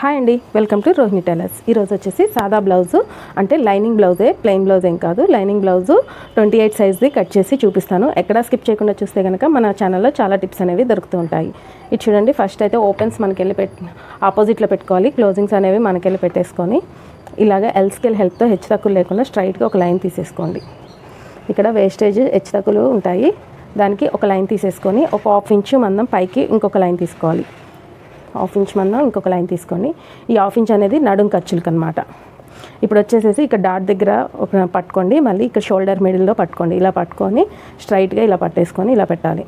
Hi అండి welcome to Rohini tailors. ఈరోజు వచ్చేసి సాదా బ్లౌజు అంటే లైనింగ్ బ్లౌజే ప్లెయిన్ బ్లౌజ్ ఏం కాదు. లైనింగ్ బ్లౌజు ట్వంటీ ఎయిట్ సైజ్ది కట్ చేసి చూపిస్తాను. ఎక్కడా స్కిప్ చేయకుండా చూస్తే కనుక మన ఛానల్లో చాలా టిప్స్ అనేవి దొరుకుతూ ఉంటాయి. ఇది చూడండి ఫస్ట్ అయితే ఓపెన్స్ మనకి వెళ్ళి పెట్ ఆపోజిట్లో పెట్టుకోవాలి. క్లోజింగ్స్ అనేవి మనకి వెళ్ళి పెట్టేసుకొని ఇలాగ ఎల్ స్కేల్ హెల్ప్తో హెచ్చు తక్కువ లేకుండా స్ట్రైట్గా ఒక లైన్ తీసేసుకోండి. ఇక్కడ వేస్టేజ్ హెచ్చు తక్కువలు ఉంటాయి. దానికి ఒక లైన్ తీసేసుకొని ఒక హాఫ్ ఇంచు మందం పైకి ఇంకొక లైన్ తీసుకోవాలి. హాఫ్ ఇంచ్ మనం ఇంకొక లైన్ తీసుకోండి ఈ హాఫ్ ఇంచ్ అనేది నడుం ఖర్చులకు అనమాట ఇప్పుడు వచ్చేసేసి ఇక్కడ డాట్ దగ్గర ఒక పట్టుకోండి మళ్ళీ ఇక్కడ షోల్డర్ మిడిల్లో పట్టుకోండి. ఇలా పట్టుకొని స్ట్రైట్గా ఇలా పట్టేసుకొని ఇలా పెట్టాలి.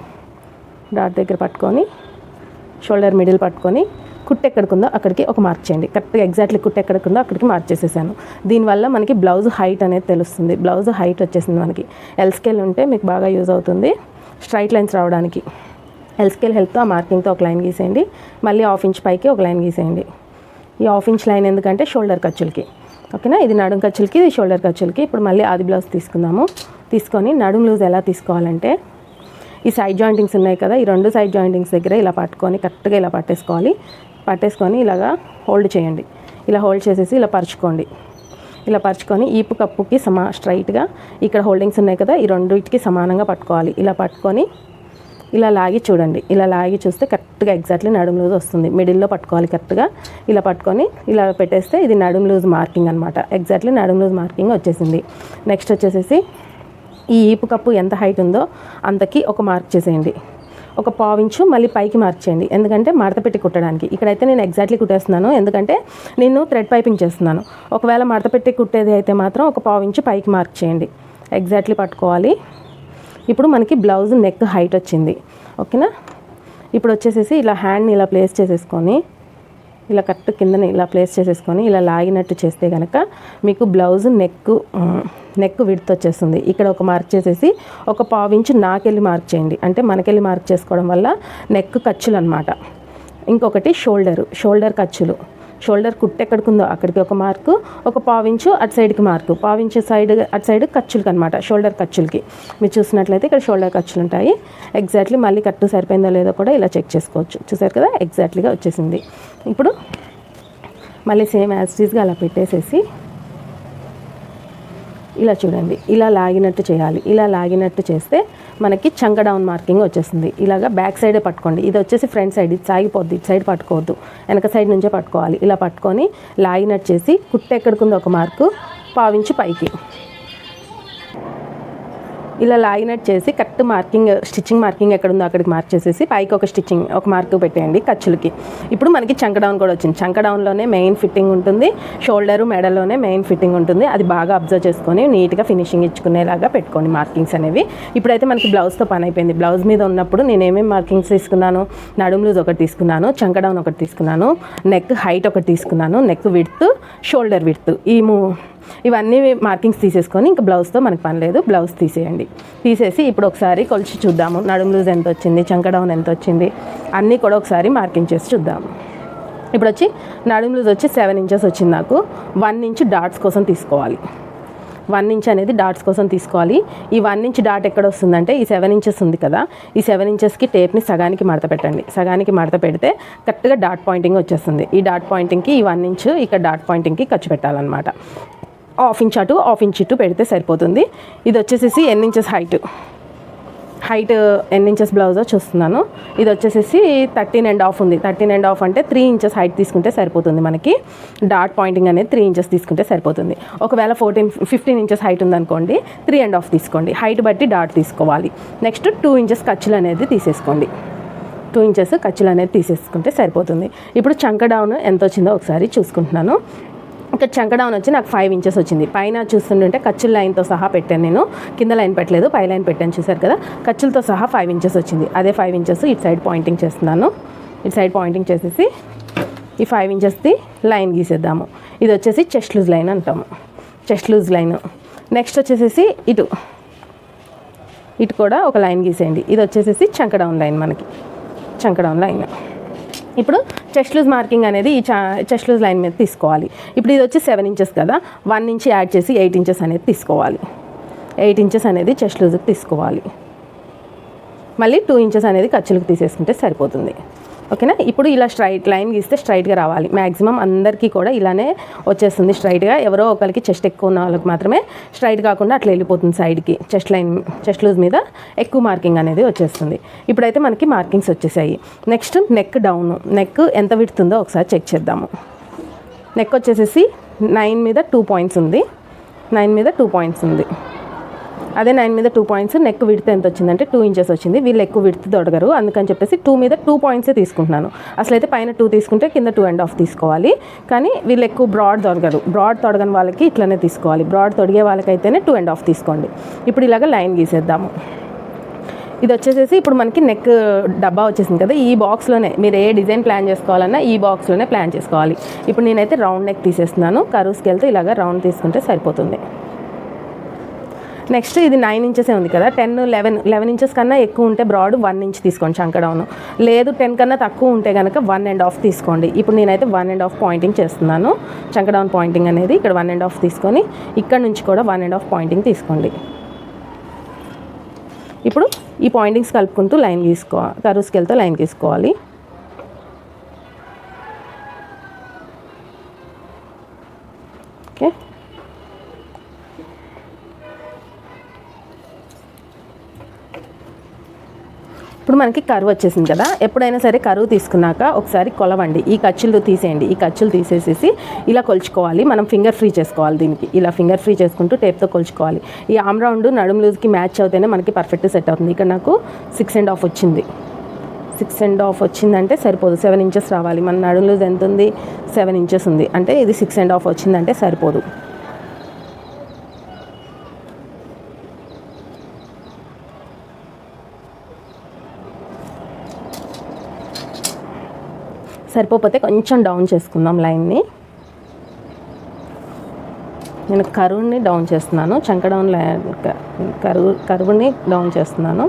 డాట్ దగ్గర పట్టుకొని షోల్డర్ మిడిల్ పట్టుకొని కుట్టు ఎక్కడికుందో అక్కడికి ఒక మార్క్ చేయండి. కరెక్ట్గా ఎగ్జాక్ట్లీ కుట్టు ఎక్కడికుందో అక్కడికి మార్క్ చేసేసాను. దీనివల్ల మనకి బ్లౌజ్ హైట్ అనేది తెలుస్తుంది. బ్లౌజ్ హైట్ వచ్చేసింది మనకి. ఎల్ స్కేల్ ఉంటే మీకు బాగా యూజ్ అవుతుంది. స్ట్రైట్ లైన్స్ రావడానికి. హెల్త్ స్కేల్ హెల్ప్తో ఆ మార్కింగ్తో ఒక లైన్ గీసేయండి. మళ్ళీ హాఫ్ ఇంచ్ పైకి ఒక లైన్ గీసేయండి. ఈ హాఫ్ ఇంచ్ లైన్ ఎందుకంటే షోల్డర్ ఖర్చులకి. ఓకేనా? ఇది నడుం ఖర్చులకి ఇది షోల్డర్ ఖర్చులకి. ఇప్పుడు మళ్ళీ ఆది బ్లౌజ్ తీసుకుందాము. తీసుకొని నడుం లూజ్ ఎలా తీసుకోవాలంటే ఈ సైడ్ జాయింటింగ్స్ ఉన్నాయి కదా ఈ రెండు సైడ్ జాయింటింగ్స్ దగ్గర ఇలా పట్టుకొని కరెక్ట్గా ఇలా పట్టేసుకోవాలి. పట్టేసుకొని ఇలాగా హోల్డ్ చేయండి. ఇలా హోల్డ్ చేసేసి ఇలా పరుచుకోండి. ఇలా పరుచుకొని ఈపు కప్పుకి సమా స్ట్రైట్గా ఇక్కడ హోల్డింగ్స్ ఉన్నాయి కదా ఈ రెండింటికి సమానంగా పట్టుకోవాలి. ఇలా పట్టుకొని ఇలా లాగి చూడండి. ఇలా లాగి చూస్తే కరెక్ట్గా ఎగ్జాక్ట్లీ నడుం లూజ్ వస్తుంది. మిడిల్లో పట్టుకోవాలి కరెక్ట్గా. ఇలా పట్టుకొని ఇలా పెట్టేస్తే ఇది నడుం లూజ్ మార్కింగ్ అనమాట ఎగ్జాక్ట్లీ నడుం లూజ్ మార్కింగ్ వచ్చేసింది. నెక్స్ట్ వచ్చేసేసి ఈ ఈపు కప్పు ఎంత హైట్ ఉందో అంతకి ఒక మార్క్ చేసేయండి. ఒక పావించు మళ్ళీ పైకి మార్చేయండి ఎందుకంటే మడత పెట్టి కుట్టడానికి. ఇక్కడైతే నేను ఎగ్జాక్ట్లీ కుట్టేస్తున్నాను. ఎందుకంటే నేను థ్రెడ్ పైపింగ్ చేస్తున్నాను. ఒకవేళ మడత పెట్టి కుట్టేది అయితే మాత్రం ఒక పావించు పైకి మార్క్ చేయండి. ఎగ్జాక్ట్లీ పట్టుకోవాలి. ఇప్పుడు మనకి బ్లౌజ్ నెక్ హైట్ వచ్చింది. ఓకేనా? ఇప్పుడు వచ్చేసేసి ఇలా హ్యాండ్ని ఇలా ప్లేస్ చేసేసుకొని ఇలా కరెక్ట్ కిందని ఇలా ప్లేస్ చేసేసుకొని ఇలా లాగినట్టు చేస్తే కనుక మీకు బ్లౌజ్ నెక్ నెక్ విడ్త్ వచ్చేస్తుంది. ఇక్కడ ఒక మార్క్ చేసేసి ఒక పావించి నాకెళ్ళి మార్క్ చేయండి. అంటే మనకెళ్ళి మార్క్ చేసుకోవడం వల్ల నెక్ ఖర్చులు అనమాట ఇంకొకటి షోల్డరు షోల్డర్ ఖర్చులు. షోల్డర్ కుట్టు ఎక్కడికి అక్కడికి ఒక మార్కు ఒక పావించు అటు సైడ్కి మార్కు. పావించు సైడ్ అటు సైడ్ ఖర్చులకి అనమాట షోల్డర్ ఖర్చులకి. మీరు చూసినట్లయితే ఇక్కడ షోల్డర్ ఖర్చులు ఉంటాయి ఎగ్జాక్ట్లీ మళ్ళీ కట్టు సరిపోయిందో లేదో కూడా ఇలా చెక్ చేసుకోవచ్చు. చూసారు కదా? ఎగ్జాక్ట్లీగా వచ్చేసింది. ఇప్పుడు మళ్ళీ సేమ్ యాజ్టీస్గా అలా పెట్టేసేసి ఇలా చూడండి ఇలా లాగినట్టు చేయాలి ఇలా లాగినట్టు చేస్తే మనకి చంక డౌన్ మార్కింగ్ వచ్చేస్తుంది. ఇలాగా బ్యాక్ సైడే పట్టుకోండి. ఇది వచ్చేసి ఫ్రంట్ సైడ్ ఇది సాగిపోద్ది ఇటు సైడ్ పట్టుకోవద్దు. వెనక సైడ్ నుంచే పట్టుకోవాలి. ఇలా పట్టుకొని లాగినట్టు చేసి కుట్టు ఎక్కడికుందో ఒక మార్కు పావించి పైకి. ఇలా లాగినట్టు చేసి కరెక్ట్ మార్కింగ్ స్టిచ్చింగ్ మార్కింగ్ ఎక్కడ ఉందో అక్కడికి మార్క్ చేసేసి పైకి ఒక స్టిచ్చింగ్ ఒక మార్క్ పెట్టేయండి ఖర్చులకి. ఇప్పుడు మనకి చంక డౌన్ కూడా వచ్చింది. చంక డౌన్లోనే మెయిన్ ఫిట్టింగ్ ఉంటుంది. షోల్డరు మెడలోనే మెయిన్ ఫిట్టింగ్ ఉంటుంది. అది బాగా అబ్జర్వ్ చేసుకొని నీట్గా ఫినిషింగ్ ఇచ్చుకునేలాగా పెట్టుకోండి మార్కింగ్స్ అనేవి. ఇప్పుడైతే మనకి బ్లౌజ్తో పని అయిపోయింది. బ్లౌజ్ మీద ఉన్నప్పుడు నేను ఏమేమి మార్కింగ్స్ తీసుకున్నాను? నడుము లూజ్ ఒకటి తీసుకున్నాను చంక డౌన్ ఒకటి తీసుకున్నాను నెక్ హైట్ ఒకటి తీసుకున్నాను నెక్ విడ్త్ షోల్డర్ విడ్త్. ఈ మూ ఇవన్నీ మార్కింగ్స్ తీసేసుకొని ఇంకా బ్లౌజ్తో మనకి పని లేదు. బ్లౌజ్ తీసేయండి. తీసేసి ఇప్పుడు ఒకసారి కొలిచి చూద్దాము. నడుము లూజ్ ఎంత వచ్చింది? చంక డౌన్ ఎంత వచ్చింది? అన్నీ కూడా ఒకసారి మార్కింగ్ చేసి చూద్దాము. ఇప్పుడు వచ్చి నడుము లూజ్ వచ్చి సెవెన్ ఇంచెస్ వచ్చింది నాకు. వన్ ఇంచ్ డాట్స్ కోసం తీసుకోవాలి. వన్ ఇంచ్ అనేది డాట్స్ కోసం తీసుకోవాలి. ఈ వన్ ఇంచ్ డాట్ ఎక్కడ వస్తుందంటే ఈ సెవెన్ ఇంచెస్ ఉంది కదా. ఈ సెవెన్ ఇంచెస్కి టేప్ని సగానికి మడత పెట్టండి. సగానికి మడత పెడితే కరెక్ట్గా డాట్ పాయింటింగ్ వచ్చేస్తుంది. ఈ డాట్ పాయింటింగ్కి ఈ వన్ ఇంచ్ ఇక్కడ డాట్ పాయింటింగ్కి ఖర్చు పెట్టాలన్నమాట. హాఫ్ ఇంచ్ అటు హాఫ్ ఇంచ్ ఇటు పెడితే సరిపోతుంది. ఇది వచ్చేసేసి ఎన్ని ఇంచెస్ హైట్? హైట్ ఎన్ని ఇంచెస్ బ్లౌజో చూస్తున్నాను. ఇది వచ్చేసేసి థర్టీన్ అండ్ హాఫ్ ఉంది. థర్టీన్ అండ్ హాఫ్ అంటే త్రీ ఇంచెస్ హైట్ తీసుకుంటే సరిపోతుంది మనకి. డాట్ పాయింటింగ్ అనేది త్రీ ఇంచెస్ తీసుకుంటే సరిపోతుంది. ఒకవేళ ఫోర్టీన్ ఫిఫ్టీన్ ఇంచెస్ హైట్ ఉందనుకోండి త్రీ అండ్ హాఫ్ తీసుకోండి. హైట్ బట్టి డాట్ తీసుకోవాలి. నెక్స్ట్ టూ ఇంచెస్ ఖర్చులు అనేది తీసేసుకోండి. టూ ఇంచెస్ ఖర్చులు అనేది తీసేసుకుంటే సరిపోతుంది. ఇప్పుడు చంక డౌన్ ఎంత వచ్చిందో ఒకసారి చూసుకుంటున్నాను. ఇక్కడ చంకడౌన్ వచ్చి నాకు ఫైవ్ ఇంచెస్ వచ్చింది. పైన చూస్తుంటే ఖర్చుల లైన్తో సహా పెట్టాను నేను. కింద లైన్ పెట్టలేదు పై లైన్ పెట్టాను చూసారు కదా. ఖర్చులతో సహా ఫైవ్ ఇంచెస్ వచ్చింది. అదే ఫైవ్ ఇంచెస్ ఇటు సైడ్ పాయింటింగ్ చేస్తున్నాను. ఇటు సైడ్ పాయింటింగ్ చేసేసి ఈ ఫైవ్ ఇంచెస్ది లైన్ గీసేద్దాము. ఇది వచ్చేసి చెస్ట్ లూజ్ లైన్ అంటాము. చెస్ట్ లూజ్ లైన్ నెక్స్ట్ వచ్చేసేసి ఇటు. ఇటు కూడా ఒక లైన్ గీసేయండి. ఇది వచ్చేసేసి చంకడౌన్ లైన్ మనకి. చంకడౌన్ లైన్ ఇప్పుడు చెస్ట్ లూజ్ మార్కింగ్ అనేది ఈ చెస్ట్ లూజ్ లైన్ మీద తీసుకోవాలి. ఇప్పుడు ఇది వచ్చి సెవెన్ ఇంచెస్ కదా. వన్ ఇంచ్ యాడ్ చేసి ఎయిట్ ఇంచెస్ అనేది తీసుకోవాలి. ఎయిట్ ఇంచెస్ అనేది చెస్ట్ లూజ్కి తీసుకోవాలి. మళ్ళీ టూ ఇంచెస్ అనేది ఖర్చులకు తీసేసుకుంటే సరిపోతుంది. ఓకేనా? ఇప్పుడు ఇలా స్ట్రైట్ లైన్ గీస్తే స్ట్రైట్గా రావాలి. మ్యాక్సిమం అందరికీ కూడా ఇలానే వచ్చేస్తుంది స్ట్రైట్గా. ఎవరో ఒకరికి చెస్ట్ ఎక్కువ ఉన్న వాళ్ళకి మాత్రమే స్ట్రైట్ కాకుండా అట్లా వెళ్ళిపోతుంది సైడ్కి. చెస్ట్ లైన్ చెస్ట్ లూజ్ మీద ఎక్కువ మార్కింగ్ అనేది వచ్చేస్తుంది. ఇప్పుడైతే మనకి మార్కింగ్స్ వచ్చేసాయి. Next neck down. నెక్ ఎంత విడుతుందో ఒకసారి చెక్ చేద్దాము. నెక్ వచ్చేసేసి నైన్ మీద టూ పాయింట్స్ ఉంది. నైన్ మీద టూ పాయింట్స్ ఉంది. అదే నైన్ మీద టూ పాయింట్స్ నెక్ విడితే ఎంత వచ్చిందంటే టూ ఇంచెస్ వచ్చింది. వీళ్ళు ఎక్కువ విడితే దొడగరు అందుకని చెప్పేసి టూ మీద టూ పాయింట్సే తీసుకుంటున్నాను. అసలు అయితే పైన టూ తీసుకుంటే కింద టూ అండ్ హాఫ్ తీసుకోవాలి. కానీ వీళ్ళు ఎక్కువ బ్రాడ్ దొరగరు బ్రాడ్ తొడగని వాళ్ళకి ఇట్లనే తీసుకోవాలి. బ్రాడ్ తొడిగే వాళ్ళకైతేనే టూ అండ్ హాఫ్ తీసుకోండి. ఇప్పుడు ఇలాగ లైన్ గీసేద్దాము. ఇది వచ్చేసేసి ఇప్పుడు మనకి నెక్ డబ్బా వచ్చేసింది కదా ఈ బాక్స్లోనే మీరు ఏ డిజైన్ ప్లాన్ చేసుకోవాలన్నా ఈ బాక్స్లోనే ప్లాన్ చేసుకోవాలి. ఇప్పుడు నేనైతే రౌండ్ నెక్ తీసేస్తున్నాను. కరువుస్కి వెళ్తే ఇలాగ రౌండ్ తీసుకుంటే సరిపోతుంది. నెక్స్ట్ ఇది నైన్ ఇంచెసే ఉంది కదా. టెన్ లెవెన్ లెవెన్ ఇంచెస్ కన్నా ఎక్కువ ఉంటే బ్రాడ్ వన్ ఇంచ్ తీసుకోండి చంకడౌన్ లేదు టెన్ కన్నా తక్కువ ఉంటే కనుక వన్ అండ్ హాఫ్ తీసుకోండి. ఇప్పుడు నేనైతే వన్ అండ్ హాఫ్ పాయింటింగ్ చేస్తున్నాను. చంకడౌన్ పాయింటింగ్ అనేది ఇక్కడ వన్ అండ్ హాఫ్ తీసుకొని ఇక్కడ నుంచి కూడా వన్ అండ్ హాఫ్ పాయింటింగ్ తీసుకోండి. ఇప్పుడు ఈ పాయింటింగ్స్ కలుపుకుంటూ లైన్ గీసుకోవాలి కరువు స్కేల్తో లైన్ గీసుకోవాలి. ఓకే ఇప్పుడు మనకి కరువు వచ్చేసింది కదా. ఎప్పుడైనా సరే కరువు తీసుకున్నాక ఒకసారి కొలవండి. ఈ ఖర్చులు తీసేయండి. ఈ ఖర్చులు తీసేసేసి ఇలా కొలుచుకోవాలి. మనం ఫింగర్ ఫ్రీ చేసుకోవాలి దీనికి. ఇలా ఫింగర్ ఫ్రీ చేసుకుంటూ టేప్తో కొలుచుకోవాలి. ఈ ఆమ్ రౌండ్ నడుము లూజ్కి మ్యాచ్ అవుతేనే మనకి పర్ఫెక్ట్ సెట్ అవుతుంది. ఇక్కడ నాకు సిక్స్ అండ్ హాఫ్ వచ్చింది. సిక్స్ అండ్ హాఫ్ వచ్చిందంటే సరిపోదు. సెవెన్ ఇంచెస్ రావాలి. మన నడుము లూజ్ ఎంత ఉంది? సెవెన్ ఇంచెస్ ఉంది. అంటే ఇది సిక్స్ అండ్ హాఫ్ వచ్చిందంటే సరిపోదు. సరిపోతే కొంచెం డౌన్ చేసుకుందాం లైన్ని. నేను కరువుని డౌన్ చేస్తున్నాను. చంకడౌన్ లైన్ కరువు కరువుని డౌన్ చేస్తున్నాను.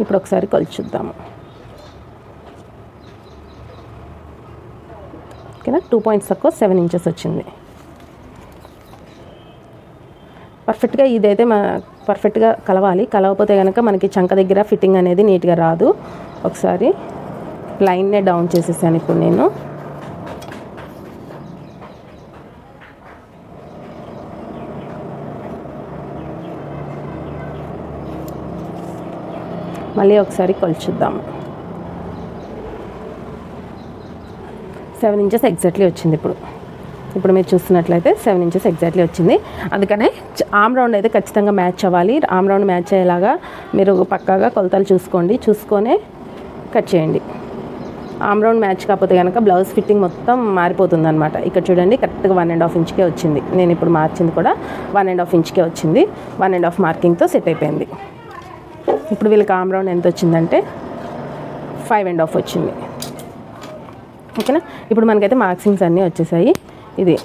ఇప్పుడు ఒకసారి కొలుచుద్దాము ఓకేనా? టూ పాయింట్స్ తక్కువ సెవెన్ ఇంచెస్ వచ్చింది. పర్ఫెక్ట్గా ఇదైతే మన పర్ఫెక్ట్గా కలవాలి. కలవకపోతే కనుక మనకి చంక దగ్గర ఫిట్టింగ్ అనేది నీట్గా రాదు. ఒకసారి లైన్నే డౌన్ చేసేసాను ఇప్పుడు నేను. మళ్ళీ ఒకసారి కొలుచుద్దాం. సెవెన్ ఇంచెస్ ఎగ్జాక్ట్లీ వచ్చింది ఇప్పుడు. ఇప్పుడు మీరు చూస్తున్నట్లయితే సెవెన్ ఇంచెస్ ఎగ్జాక్ట్లీ వచ్చింది. అందుకనే ఆమ్ రౌండ్ అయితే ఖచ్చితంగా మ్యాచ్ అవ్వాలి. ఆమ్ రౌండ్ మ్యాచ్ అయ్యేలాగా మీరు పక్కాగా కొలతలు చూసుకోండి. చూసుకొనే కట్ చేయండి. ఆమ్ రౌండ్ మ్యాచ్ కాకపోతే కనుక బ్లౌజ్ ఫిట్టింగ్ మొత్తం మారిపోతుంది అనమాట ఇక్కడ చూడండి కరెక్ట్గా వన్ అండ్ హాఫ్ ఇంచ్కే వచ్చింది. నేను ఇప్పుడు మార్చింది కూడా వన్ అండ్ హాఫ్ ఇంచ్కే వచ్చింది. వన్ అండ్ హాఫ్ మార్కింగ్తో సెట్ అయిపోయింది. ఇప్పుడు వీళ్ళకి ఆమ్ రౌండ్ ఎంత వచ్చిందంటే ఫైవ్ అండ్ హాఫ్ వచ్చింది. ఓకేనా? ఇప్పుడు మనకైతే మార్క్సింగ్స్ అన్నీ వచ్చేసాయి. ఇది.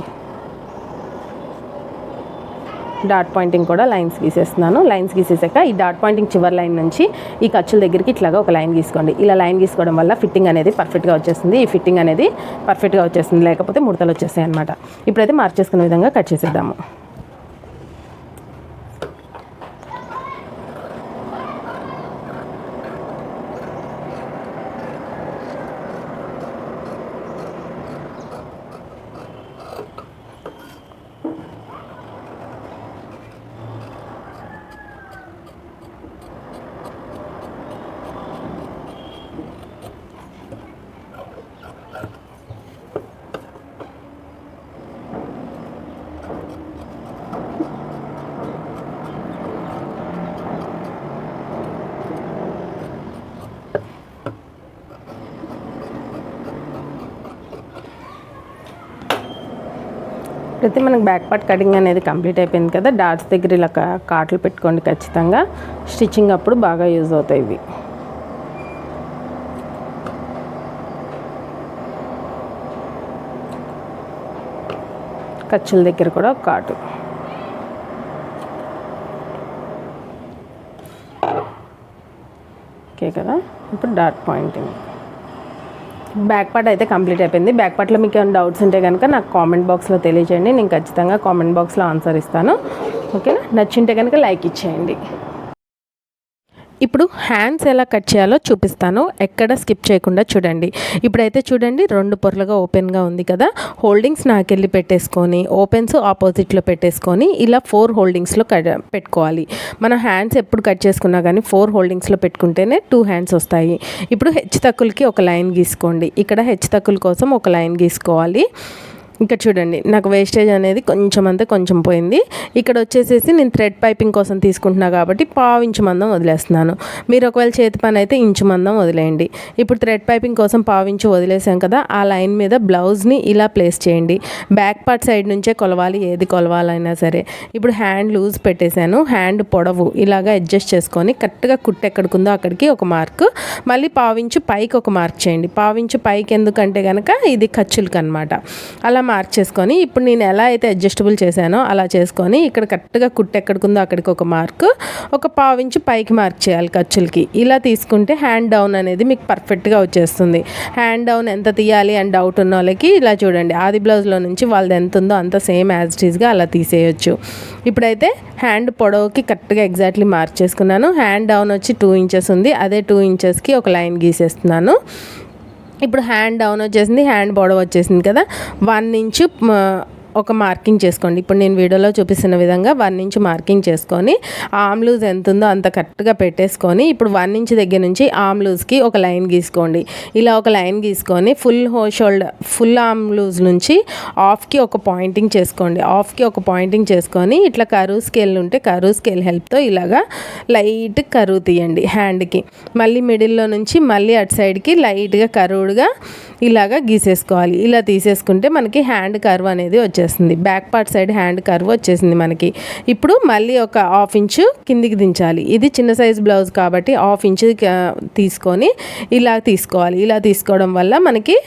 డాట్ పాయింటింగ్ కూడా లైన్స్ గీసేస్తున్నాను. లైన్స్ గీసేసాక ఈ డాట్ పాయింటింగ్ చివరి లైన్ నుంచి ఈ ఖర్చుల దగ్గరికి ఇట్లాగా ఒక లైన్ గీసుకోండి. ఇలా లైన్ గీసుకోవడం వల్ల ఫిట్టింగ్ అనేది పర్ఫెక్ట్గా వచ్చేస్తుంది. ఈ ఫిట్టింగ్ అనేది పర్ఫెక్ట్గా వచ్చేస్తుంది. లేకపోతే ముడతలు వచ్చేస్తాయి అనమాట ఇప్పుడైతే మార్చేసుకునే విధంగా కట్ చేసేద్దాము. అయితే మనకు బ్యాక్ పార్ట్ కటింగ్ అనేది కంప్లీట్ అయిపోయింది కదా. డాట్స్ దగ్గర ఇలా కా- కాట్లు పెట్టుకోండి ఖచ్చితంగా. స్టిచ్చింగ్ అప్పుడు బాగా యూజ్ అవుతాయి ఇవి. ఖర్చుల దగ్గర కూడా ఒక కాటు ఓకే కదా? ఇప్పుడు డాట్ పాయింటింగ్ బ్యాక్ పార్ట్ అయితే కంప్లీట్ అయిపోయింది. బ్యాక్ పార్ట్లో మీకు ఏమైనా డౌట్స్ ఉంటే కనుక నాకు కామెంట్ బాక్స్లో తెలియజేయండి. నేను ఖచ్చితంగా కామెంట్ బాక్స్లో ఆన్సర్ ఇస్తాను. ఓకేనా? నచ్చింటే కనుక లైక్ ఇచ్చేయండి. ఇప్పుడు హ్యాండ్స్ ఎలా కట్ చేయాలో చూపిస్తాను. ఎక్కడ స్కిప్ చేయకుండా చూడండి. ఇప్పుడైతే చూడండి రెండు పొరలుగా ఓపెన్గా ఉంది కదా. హోల్డింగ్స్ నాకెళ్ళి పెట్టేసుకొని ఓపెన్స్ ఆపోజిట్లో పెట్టేసుకొని ఇలా ఫోర్ హోల్డింగ్స్లో కట్ పెట్టుకోవాలి. మనం హ్యాండ్స్ ఎప్పుడు కట్ చేసుకున్నా కానీ ఫోర్ హోల్డింగ్స్లో పెట్టుకుంటేనే టూ హ్యాండ్స్ వస్తాయి. ఇప్పుడు హెచ్చు తక్కులకి ఒక లైన్ గీసుకోండి. ఇక్కడ హెచ్చు తక్కుల కోసం ఒక లైన్ గీసుకోవాలి. ఇంకా చూడండి నాకు వేస్టేజ్ అనేది కొంచెం అంతే కొంచెం పోయింది. ఇక్కడ వచ్చేసేసి నేను థ్రెడ్ పైపింగ్ కోసం తీసుకుంటున్నా కాబట్టి పావు ఇంచు మందం వదిలేస్తున్నాను. మీరు ఒకవేళ చేతి పని అయితే ఇంచు మందం వదిలేయండి. ఇప్పుడు థ్రెడ్ పైపింగ్ కోసం పావు ఇంచు వదిలేసాం కదా ఆ లైన్ మీద బ్లౌజ్ని ఇలా ప్లేస్ చేయండి. బ్యాక్ పార్ట్ సైడ్ నుంచే కొలవాలి ఏది కొలవాలైనా సరే. ఇప్పుడు హ్యాండ్ లూజ్ పెట్టేశాను. హ్యాండ్ పొడవు ఇలాగా అడ్జస్ట్ చేసుకొని కరెక్ట్గా కుట్టు ఎక్కడికుందో అక్కడికి ఒక మార్క్ మళ్ళీ పావించు పైకి ఒక మార్క్ చేయండి. పావించు పైకి ఎందుకంటే కనుక ఇది ఖర్చులకు అనమాట అలా మార్క్ చేసుకొని ఇప్పుడు నేను ఎలా అయితే అడ్జస్టబుల్ చేశానో అలా చేసుకొని ఇక్కడ కరెక్ట్గా కుట్టు ఎక్కడికుందో అక్కడికి ఒక మార్క్ ఒక పావించి పైకి మార్క్ చేయాలి ఖర్చులకి. ఇలా తీసుకుంటే హ్యాండ్ డౌన్ అనేది మీకు పర్ఫెక్ట్గా వచ్చేస్తుంది. హ్యాండ్ డౌన్ ఎంత తీయాలి అని డౌట్ ఉన్న వాళ్ళకి ఇలా చూడండి. ఆది బ్లౌజ్లో నుంచి వాళ్ళది ఎంత ఉందో అంత సేమ్ యాజ్ ఇట్ అలా తీసేయచ్చు. ఇప్పుడైతే హ్యాండ్ పొడవుకి కరెక్ట్గా ఎగ్జాక్ట్లీ మార్క్ చేసుకున్నాను. హ్యాండ్ డౌన్ వచ్చి టూ ఇంచెస్ ఉంది. అదే టూ ఇంచెస్కి ఒక లైన్ గీసేస్తున్నాను. ఇప్పుడు హ్యాండ్ డౌన్ వచ్చేసింది హ్యాండ్ పొడవు వచ్చేసింది కదా. వన్ ఇంచు ఒక మార్కింగ్ చేసుకోండి. ఇప్పుడు నేను వీడియోలో చూపిస్తున్న విధంగా వన్ ఇంచ్ మార్కింగ్ చేసుకొని ఆమ్ లూజ్ ఎంత ఉందో అంత కరెక్ట్గా పెట్టేసుకొని ఇప్పుడు వన్ ఇంచ్ దగ్గర నుంచి ఆమ్ లూజ్కి ఒక లైన్ గీసుకోండి. ఇలా ఒక లైన్ గీసుకొని ఫుల్ హో షోల్డర్ ఫుల్ ఆమ్ లూజ్ నుంచి ఆఫ్కి ఒక పాయింటింగ్ చేసుకోండి. ఆఫ్కి ఒక పాయింటింగ్ చేసుకొని ఇట్లా కరువు స్కేల్ ఉంటే కరువు స్కేల్ హెల్ప్తో ఇలాగా లైట్ కరువు తీయండి హ్యాండ్కి. మళ్ళీ మిడిల్లో నుంచి మళ్ళీ అటు సైడ్కి లైట్గా కరువుడుగా ఇలాగా గీసేసుకోవాలి. ఇలా తీసేసుకుంటే మనకి హ్యాండ్ కర్వ్ అనేది వచ్చేస్తుంది. Back part side hand curve వచ్చేసింది మనకి. ఇప్పుడు మళ్ళీ ఒక హాఫ్ ఇంచు కిందికి దించాలి. ఇది చిన్న సైజ్ బ్లౌజ్ కాబట్టి హాఫ్ ఇంచు తీసుకొని ఇలా తీసుకోవాలి. ఇలా తీసుకోవడం వల్ల మనకి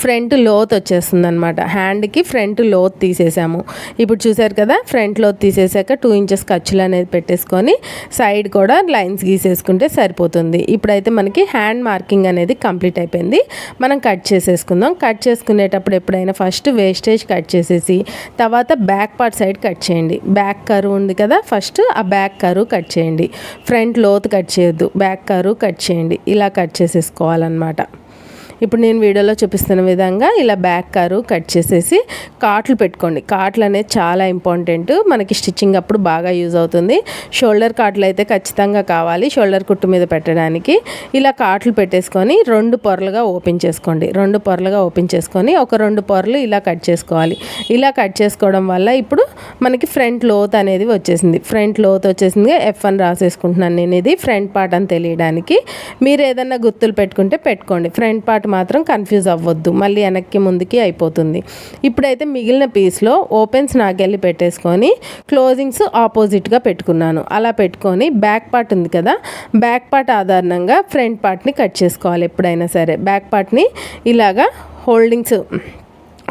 ఫ్రంట్ లోత్ వచ్చేస్తుంది అనమాట హ్యాండ్కి ఫ్రంట్ లోత్ తీసేసాము. ఇప్పుడు చూసారు కదా ఫ్రంట్ లోత్ తీసేసాక టూ ఇంచెస్ ఖర్చులు అనేది పెట్టేసుకొని సైడ్ కూడా లైన్స్ గీసేసుకుంటే సరిపోతుంది. ఇప్పుడైతే మనకి హ్యాండ్ మార్కింగ్ అనేది కంప్లీట్ అయిపోయింది. మనం కట్ చేసేసుకుందాం. కట్ చేసుకునేటప్పుడు ఎప్పుడైనా ఫస్ట్ వేస్టేజ్ కట్ చేసేసి తర్వాత బ్యాక్ పార్ట్ సైడ్ కట్ చేయండి. బ్యాక్ కరువు ఉంది కదా ఫస్ట్ ఆ బ్యాక్ కరువు కట్ చేయండి. ఫ్రంట్ లోత్ కట్ చేయొద్దు. బ్యాక్ కరువు కట్ చేయండి. ఇలా కట్ చేసేసుకోవాలన్నమాట. ఇప్పుడు నేను వీడియోలో చూపిస్తున్న విధంగా ఇలా బ్యాక్ కారు కట్ చేసేసి కాట్లు పెట్టుకోండి. కాట్లు అనేది చాలా ఇంపార్టెంట్ మనకి స్టిచ్చింగ్ అప్పుడు బాగా యూజ్ అవుతుంది. షోల్డర్ కాట్లు అయితే ఖచ్చితంగా కావాలి. షోల్డర్ కుట్టు మీద పెట్టడానికి ఇలా కాట్లు పెట్టేసుకొని రెండు పొరలుగా ఓపెన్ చేసుకోండి. రెండు పొరలుగా ఓపెన్ చేసుకొని ఒక రెండు పొరలు ఇలా కట్ చేసుకోవాలి. ఇలా కట్ చేసుకోవడం వల్ల ఇప్పుడు మనకి ఫ్రంట్ లోత్ అనేది వచ్చేసింది. ఫ్రంట్ లోత్ వచ్చేసింది. ఎఫ్ అని రాసేసుకుంటున్నాను నేను. ఇది ఫ్రంట్ పార్ట్ అని తెలియడానికి మీరు ఏదన్నా గుర్తులు పెట్టుకుంటే పెట్టుకోండి. ఫ్రంట్ పార్ట్ మాత్రం కన్ఫ్యూజ్ అవ్వద్దు. మళ్ళీ వెనక్కి ముందుకి అయిపోతుంది. ఇప్పుడైతే మిగిలిన పీస్లో ఓపెన్స్ నాకెళ్ళి పెట్టేసుకొని క్లోజింగ్స్ ఆపోజిట్గా పెట్టుకున్నాను. అలా పెట్టుకొని బ్యాక్ పార్ట్ ఉంది కదా బ్యాక్ పార్ట్ ఆధారంగా ఫ్రంట్ పార్ట్ని కట్ చేసుకోవాలి ఎప్పుడైనా సరే. బ్యాక్ పార్ట్ని ఇలాగా హోల్డింగ్స్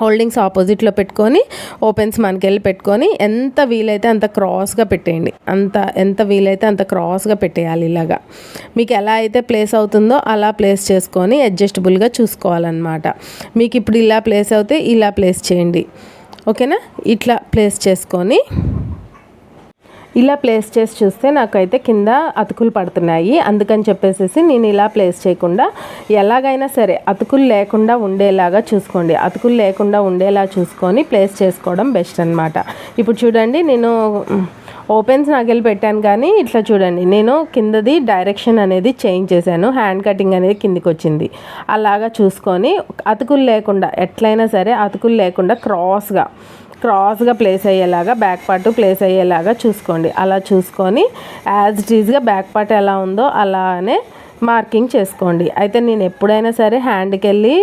హోల్డింగ్స్ ఆపోజిట్లో పెట్టుకొని ఓపెన్స్ మనకెళ్ళి పెట్టుకొని ఎంత వీలైతే అంత క్రాస్గా పెట్టేయండి. అంత ఎంత వీలైతే అంత క్రాస్గా పెట్టేయాలి ఇలాగా. మీకు ఎలా అయితే ప్లేస్ అవుతుందో అలా ప్లేస్ చేసుకొని అడ్జస్టబుల్గా చూసుకోవాలన్నమాట. మీకు ఇప్పుడు ఇలా ప్లేస్ అవుతే ఇలా ప్లేస్ చేయండి. ఓకేనా? ఇట్లా ప్లేస్ చేసుకొని ఇలా ప్లేస్ చేసి చూస్తే నాకైతే కింద అతుకులు పడుతున్నాయి. అందుకని చెప్పేసి నేను ఇలా ప్లేస్ చేయకుండా ఎలాగైనా సరే అతుకులు లేకుండా ఉండేలాగా చూసుకోండి. అతుకులు లేకుండా ఉండేలా చూసుకొని ప్లేస్ చేసుకోవడం బెస్ట్ అనమాట ఇప్పుడు చూడండి నేను ఓపెన్స్ నాకెళ్ళి పెట్టాను కానీ ఇట్లా చూడండి నేను కిందది డైరెక్షన్ అనేది చేంజ్ చేశాను. హ్యాండ్ కటింగ్ అనేది కిందికి వచ్చింది. అలాగా చూసుకొని అతుకులు లేకుండా ఎట్లయినా సరే అతుకులు లేకుండా క్రాస్గా క్రాస్గా ప్లేస్ అయ్యేలాగా బ్యాక్ పార్ట్ ప్లేస్ అయ్యేలాగా చూసుకోండి. అలా చూసుకొని యాజ్ ఇట్ ఈజ్గా బ్యాక్ పార్ట్ ఎలా ఉందో అలానే మార్కింగ్ చేసుకోండి. అయితే నేను ఎప్పుడైనా సరే హ్యాండ్కి వెళ్ళి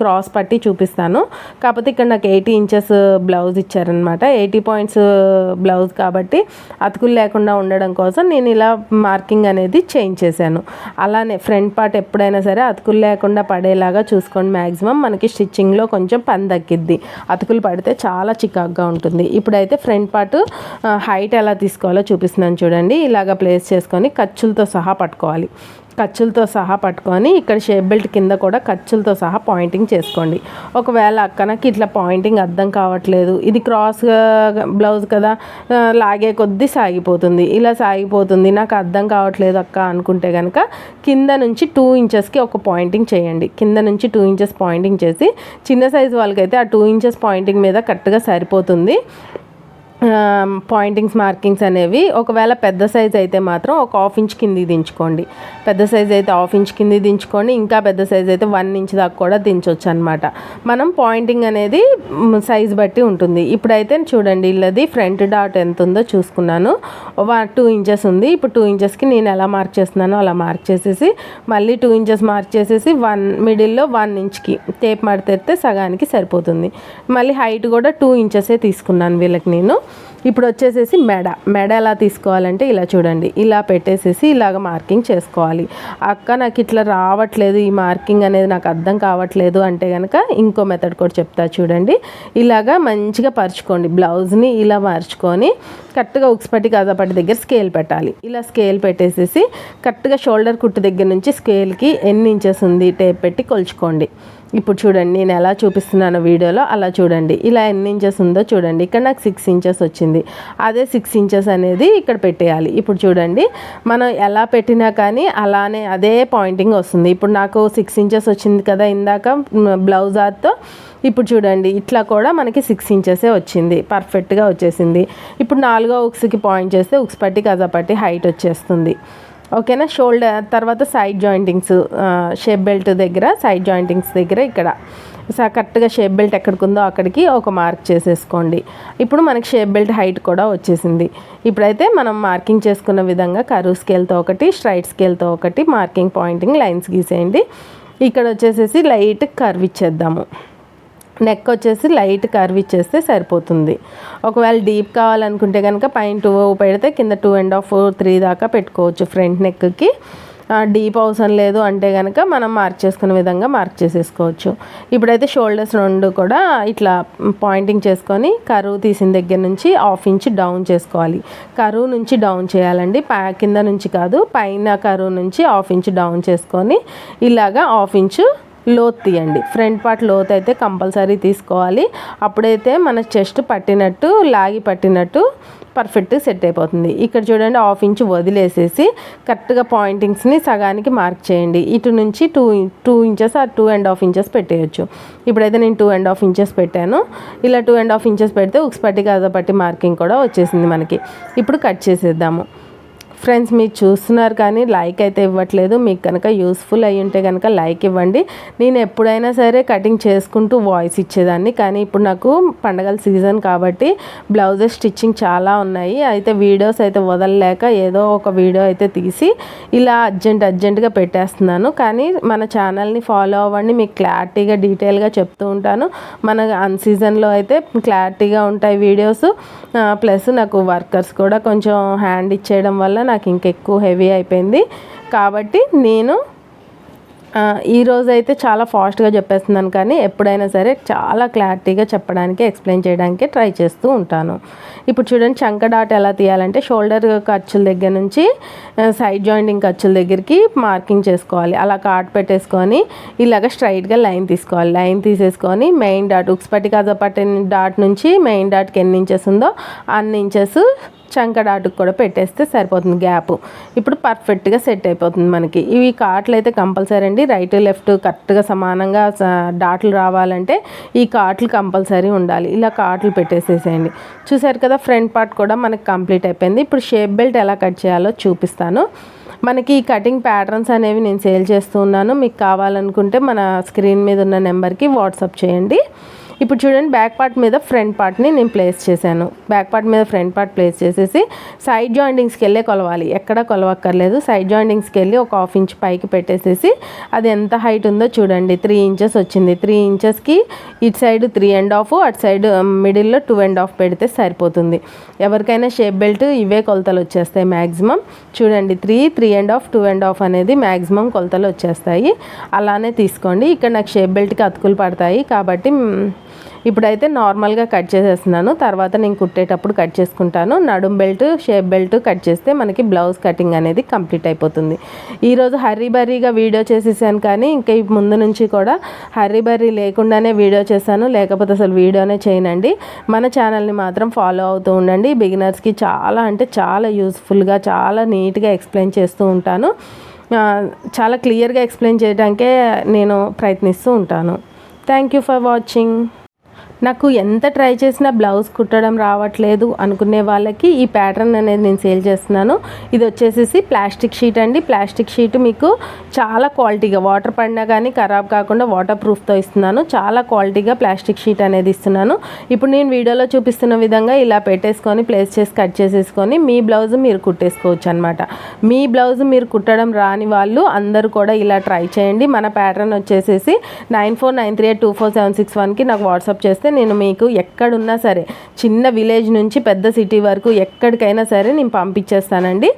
క్రాస్ పట్టి చూపిస్తాను. కాకపోతే ఇక్కడ నాకు ఎయిటీ ఇంచెస్ బ్లౌజ్ ఇచ్చారనమాట ఎయిటీ పాయింట్స్ బ్లౌజ్ కాబట్టి అతుకులు లేకుండా ఉండడం కోసం నేను ఇలా మార్కింగ్ అనేది చేంజ్ చేశాను. అలానే ఫ్రంట్ పార్ట్ ఎప్పుడైనా సరే అతుకులు లేకుండా పడేలాగా చూసుకోండి. మ్యాక్సిమం మనకి స్టిచ్చింగ్లో కొంచెం పని తగ్గిద్ది. అతుకులు పడితే చాలా చికాక్గా ఉంటుంది. ఇప్పుడైతే ఫ్రంట్ పార్ట్ హైట్ ఎలా తీసుకోవాలో చూపిస్తున్నాను చూడండి. ఇలాగ ప్లేస్ చేసుకొని ఖర్చులతో సహా పట్టుకోవాలి. ఖర్చులతో సహా పట్టుకొని ఇక్కడ షేప్ బెల్ట్ కింద కూడా ఖర్చులతో సహా పాయింటింగ్ చేసుకోండి. ఒకవేళ అక్కనకి ఇట్లా పాయింటింగ్ అర్థం కావట్లేదు ఇది క్రాస్ బ్లౌజ్ కదా లాగే కొద్దీ సాగిపోతుంది. ఇలా సాగిపోతుంది నాకు అర్థం కావట్లేదు అక్క అనుకుంటే కనుక కింద నుంచి టూ ఇంచెస్కి ఒక పాయింటింగ్ చేయండి. కింద నుంచి టూ ఇంచెస్ పాయింటింగ్ చేసి చిన్న సైజు వాళ్ళకైతే ఆ టూ ఇంచెస్ పాయింటింగ్ మీద కరెక్ట్గా సరిపోతుంది. పాయింటింగ్స్ మార్కింగ్స్ అనేవి ఒకవేళ పెద్ద సైజ్ అయితే మాత్రం ఒక హాఫ్ ఇంచ్ కింది దించుకోండి. పెద్ద సైజ్ అయితే హాఫ్ ఇంచ్ కింది దించుకోండి. ఇంకా పెద్ద సైజ్ అయితే వన్ ఇంచ్ దాకా కూడా దించవచ్చు అనమాట మనం పాయింటింగ్ అనేది సైజ్ బట్టి ఉంటుంది. ఇప్పుడైతే చూడండి ఇల్లది ఫ్రంట్ డాట్ ఎంత ఉందో చూసుకున్నాను. టూ ఇంచెస్ ఉంది. ఇప్పుడు టూ ఇంచెస్కి నేను ఎలా మార్క్ చేస్తున్నానో అలా మార్క్ చేసేసి మళ్ళీ టూ ఇంచెస్ మార్క్ చేసేసి వన్ మిడిల్లో వన్ ఇంచ్కి టేప్ మడతెడితే సగానికి సరిపోతుంది. మళ్ళీ హైట్ కూడా టూ ఇంచెసే తీసుకున్నాను వీళ్ళకి నేను. ఇప్పుడు వచ్చేసేసి మెడ. మెడ ఎలా తీసుకోవాలంటే ఇలా చూడండి. ఇలా పెట్టేసేసి ఇలాగ మార్కింగ్ చేసుకోవాలి. అక్క నాకు ఇట్లా రావట్లేదు ఈ మార్కింగ్ అనేది నాకు అర్థం కావట్లేదు అంటే కనుక ఇంకో మెథడ్ కూడా చెప్తా చూడండి. ఇలాగా మంచిగా పరుచుకోండి. బ్లౌజ్ని ఇలా మార్చుకొని కరెక్ట్గా ఉక్స్పట్టి కాజాపట్టి దగ్గర స్కేల్ పెట్టాలి. ఇలా స్కేల్ పెట్టేసేసి కరెక్ట్గా షోల్డర్ కుట్టు దగ్గర నుంచి స్కేల్కి ఎన్ని ఇంచెస్ ఉంది టేప్ పెట్టి కొలుచుకోండి. ఇప్పుడు చూడండి నేను ఎలా చూపిస్తున్నాను వీడియోలో అలా చూడండి. ఇలా ఎన్ని ఇంచెస్ ఉందో చూడండి. ఇక్కడ నాకు సిక్స్ ఇంచెస్ వచ్చింది. అదే సిక్స్ ఇంచెస్ అనేది ఇక్కడ పెట్టేయాలి. ఇప్పుడు చూడండి మనం ఎలా పెట్టినా కానీ అలానే అదే పాయింటింగ్ వస్తుంది. ఇప్పుడు నాకు సిక్స్ ఇంచెస్ వచ్చింది కదా ఇందాక బ్లౌజ్ ఆర్తో ఇప్పుడు చూడండి ఇట్లా కూడా మనకి సిక్స్ ఇంచెసే వచ్చింది. పర్ఫెక్ట్గా వచ్చేసింది. ఇప్పుడు నాలుగో ఉక్స్కి పాయింట్ చేస్తే ఉక్స్ పట్టి కజా పట్టి హైట్ వచ్చేస్తుంది. ఓకేనా? షోల్డర్ తర్వాత సైడ్ జాయింటింగ్స్ షేప్ బెల్ట్ దగ్గర సైడ్ జాయింటింగ్స్ దగ్గర ఇక్కడ. స- కరెక్ట్గా షేప్ బెల్ట్ ఎక్కడికి ఉందో అక్కడికి ఒక మార్క్ చేసేసుకోండి. ఇప్పుడు మనకి షేప్ బెల్ట్ హైట్ కూడా వచ్చేసింది. ఇప్పుడైతే మనం మార్కింగ్ చేసుకున్న విధంగా కరువు స్కేల్తో ఒకటి స్ట్రైట్ స్కేల్తో ఒకటి మార్కింగ్ పాయింటింగ్ లైన్స్ గీసేయండి. ఇక్కడ వచ్చేసేసి లైట్ కర్వ్ ఇచ్చేద్దాము. నెక్ వచ్చేసి లైట్ కర్వ్ ఇచ్చేస్తే సరిపోతుంది. ఒకవేళ డీప్ కావాలనుకుంటే కనుక పైన టూ పెడితే కింద టూ అండ్ హాఫ్ త్రీ దాకా పెట్టుకోవచ్చు ఫ్రంట్ నెక్కి డీప్ అవసరం లేదు అంటే కనుక మనం మార్క్ చేసుకునే విధంగా మార్క్ చేసేసుకోవచ్చు. ఇప్పుడైతే షోల్డర్స్ రెండు కూడా ఇట్లా పాయింటింగ్ చేసుకొని కరువు తీసిన దగ్గర నుంచి హాఫ్ ఇంచ్ డౌన్ చేసుకోవాలి. కరువు నుంచి డౌన్ చేయాలండి. పై కింద నుంచి కాదు పైన కరువు నుంచి హాఫ్ ఇంచ్ డౌన్ చేసుకొని ఇలాగా హాఫ్ ఇంచు లోత్ తీయండి. ఫ్రంట్ పార్ట్ లోత్ అయితే కంపల్సరీ తీసుకోవాలి. అప్పుడైతే మన చెస్ట్ పట్టినట్టు లాగి పట్టినట్టు పర్ఫెక్ట్ సెట్ అయిపోతుంది. ఇక్కడ చూడండి హాఫ్ ఇంచ్ వదిలేసేసి కరెక్ట్గా పాయింటింగ్స్ని సగానికి మార్క్ చేయండి. ఇటు నుంచి టూ టూ ఇంచెస్ ఆ టూ అండ్ హాఫ్ ఇంచెస్ పెట్టేయచ్చు. ఇప్పుడైతే నేను టూ అండ్ హాఫ్ ఇంచెస్ పెట్టాను. ఇలా టూ అండ్ హాఫ్ ఇంచెస్ పెడితే ఉక్స్ పట్టి గాజా పట్టి మార్కింగ్ కూడా వచ్చేసింది మనకి. ఇప్పుడు కట్ చేసేద్దాము. ఫ్రెండ్స్ మీరు చూస్తున్నారు కానీ లైక్ అయితే ఇవ్వట్లేదు. మీకు కనుక యూస్ఫుల్ అయ్యి ఉంటే కనుక లైక్ ఇవ్వండి. నేను ఎప్పుడైనా సరే కటింగ్ చేసుకుంటూ వాయిస్ ఇచ్చేదాన్ని. కానీ ఇప్పుడు నాకు పండగల సీజన్ కాబట్టి బ్లౌజెస్ స్టిచ్చింగ్ చాలా ఉన్నాయి. అయితే వీడియోస్ అయితే వదలలేక ఏదో ఒక వీడియో అయితే తీసి ఇలా అర్జెంట్ అర్జెంటుగా పెట్టేస్తున్నాను. కానీ మన ఛానల్ని ఫాలో అవ్వండి. మీకు క్లారిటీగా డీటెయిల్గా చెప్తూ ఉంటాను. మన అన్ సీజన్లో అయితే క్లారిటీగా ఉంటాయి వీడియోస్. ప్లస్ నాకు వర్కర్స్ కూడా కొంచెం హ్యాండ్ ఇచ్చేయడం వల్ల నాకు ఇంకెక్కువ హెవీ అయిపోయింది. కాబట్టి నేను ఈరోజు అయితే చాలా ఫాస్ట్గా చెప్పేస్తున్నాను కానీ ఎప్పుడైనా సరే చాలా క్లారిటీగా చెప్పడానికి ఎక్స్ప్లెయిన్ చేయడానికి ట్రై చేస్తూ ఉంటాను. ఇప్పుడు చూడండి చంక డాట్ ఎలా తీయాలంటే షోల్డర్ ఖర్చుల దగ్గర నుంచి సైడ్ జాయింటింగ్ ఖర్చుల దగ్గరికి మార్కింగ్ చేసుకోవాలి. అలా కాట్ పెట్టేసుకొని ఇలాగ స్ట్రైట్గా లైన్ తీసుకోవాలి. లైన్ తీసేసుకొని మెయిన్ డాట్ ఉక్స్ కాజపట్టి డాట్ నుంచి మెయిన్ డాట్కి ఎన్ని ఇంచెస్ ఉందో అన్ని ఇంచెస్ చంకడాటుకు కూడా పెట్టేస్తే సరిపోతుంది గ్యాప్. ఇప్పుడు పర్ఫెక్ట్గా సెట్ అయిపోతుంది మనకి. ఇవి కాట్లు అయితే కంపల్సరీ అండి. రైట్ లెఫ్ట్ కరెక్ట్గా సమానంగా డాట్లు రావాలంటే ఈ కాట్లు కంపల్సరీ ఉండాలి. ఇలా కాట్లు పెట్టేసేసేయండి. చూసారు కదా ఫ్రంట్ పార్ట్ కూడా మనకి కంప్లీట్ అయిపోయింది. ఇప్పుడు షేప్ బెల్ట్ ఎలా కట్ చేయాలో చూపిస్తాను. మనకి ఈ కటింగ్ ప్యాటర్న్స్ అనేవి నేను సేల్ చేస్తూ ఉన్నాను. మీకు కావాలనుకుంటే మన స్క్రీన్ మీద ఉన్న నెంబర్కి వాట్సాప్ చేయండి. ఇప్పుడు చూడండి బ్యాక్ పార్ట్ మీద ఫ్రంట్ పార్ట్ని నేను ప్లేస్ చేశాను. బ్యాక్ పార్ట్ మీద ఫ్రంట్ పార్ట్ ప్లేస్ చేసేసి సైడ్ జాయింటింగ్స్కి వెళ్ళే కొలవాలి. ఎక్కడ కొలవక్కర్లేదు. సైడ్ జాయింటింగ్స్కి వెళ్ళి ఒక హాఫ్ ఇంచ్ పైకి పెట్టేసేసి అది ఎంత హైట్ ఉందో చూడండి. త్రీ ఇంచెస్ వచ్చింది. త్రీ ఇంచెస్కి ఇటు సైడ్ త్రీ అండ్ హాఫ్ అటు సైడ్ మిడిల్లో టూ అండ్ హాఫ్ పెడితే సరిపోతుంది. ఎవరికైనా షేప్ బెల్ట్ ఇవే కొలతలు వచ్చేస్తాయి మ్యాక్సిమం చూడండి three three and half two and half అనేది మ్యాక్సిమం కొలతలు వచ్చేస్తాయి. అలానే తీసుకోండి. ఇక్కడ నాకు షేప్ బెల్ట్కి అతుకులు పడతాయి. కాబట్టి ఇప్పుడైతే నార్మల్గా కట్ చేసేస్తున్నాను. తర్వాత నేను కుట్టేటప్పుడు కట్ చేసుకుంటాను. నడుం బెల్ట్ షేప్ బెల్ట్ కట్ చేస్తే మనకి బ్లౌజ్ కటింగ్ అనేది కంప్లీట్ అయిపోతుంది. ఈరోజు హర్రీ బర్రీగా వీడియో చేసేసాను కానీ ఇంకా ముందు నుంచి కూడా హర్రీ బర్రీ లేకుండానే వీడియో చేశాను. లేకపోతే అసలు వీడియోనే చేయనండి. మన ఛానల్ని మాత్రం ఫాలో అవుతూ ఉండండి. బిగినర్స్కి చాలా అంటే చాలా యూస్ఫుల్గా చాలా నీట్గా ఎక్స్ప్లెయిన్ చేస్తూ ఉంటాను. చాలా క్లియర్గా ఎక్స్ప్లెయిన్ చేయడానికే నేను ప్రయత్నిస్తూ ఉంటాను. Thank you for watching. నాకు ఎంత ట్రై చేసినా బ్లౌజ్ కుట్టడం రావట్లేదు అనుకునే వాళ్ళకి ఈ ప్యాటర్న్ అనేది నేను సేల్ చేస్తున్నాను. ఇది వచ్చేసేసి ప్లాస్టిక్ షీట్ అండి. ప్లాస్టిక్ షీట్ మీకు చాలా క్వాలిటీగా వాటర్ పడినా కానీ ఖరాబ్ కాకుండా వాటర్ ప్రూఫ్తో ఇస్తున్నాను. చాలా క్వాలిటీగా ప్లాస్టిక్ షీట్ అనేది ఇస్తున్నాను. ఇప్పుడు నేను వీడియోలో చూపిస్తున్న విధంగా ఇలా పెట్టేసుకొని ప్లేస్ చేసి కట్ చేసేసుకొని మీ బ్లౌజ్ మీరు కుట్టేసుకోవచ్చు అనమాట మీ బ్లౌజ్ మీరు కుట్టడం రాని వాళ్ళు అందరూ కూడా ఇలా ట్రై చేయండి. మన ప్యాటర్న్ వచ్చేసేసి nine four nine three eight two four seven six వన్కి నాకు వాట్సాప్ చేస్తే నేను మీకు ఎక్కడున్నా సరే చిన్న విలేజ్ నుంచి పెద్ద సిటీ వరకు ఎక్కడికైనా సరే నేను పంపించేస్తానండి.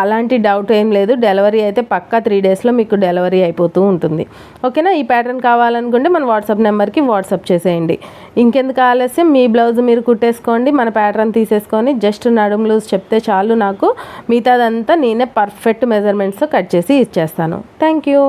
అలాంటి డౌట్ ఏం లేదు. డెలివరీ అయితే పక్కా త్రీ డేస్లో మీకు డెలివరీ అయిపోతూ ఉంటుంది. ఓకేనా? ఈ ప్యాటర్న్ కావాలనుకుంటే మన వాట్సాప్ నెంబర్కి వాట్సాప్ చేసేయండి. ఇంకెందుకు ఆలస్యం? మీ బ్లౌజ్ మీరు కుట్టేసుకోండి మన ప్యాటర్న్ తీసేసుకొని జస్ట్ నడుము లూజ్ చెప్తే చాలు నాకు. మిగతాదంతా నేనే పర్ఫెక్ట్ మెజర్మెంట్స్తో కట్ చేసి ఇచ్చేస్తాను. Thank you.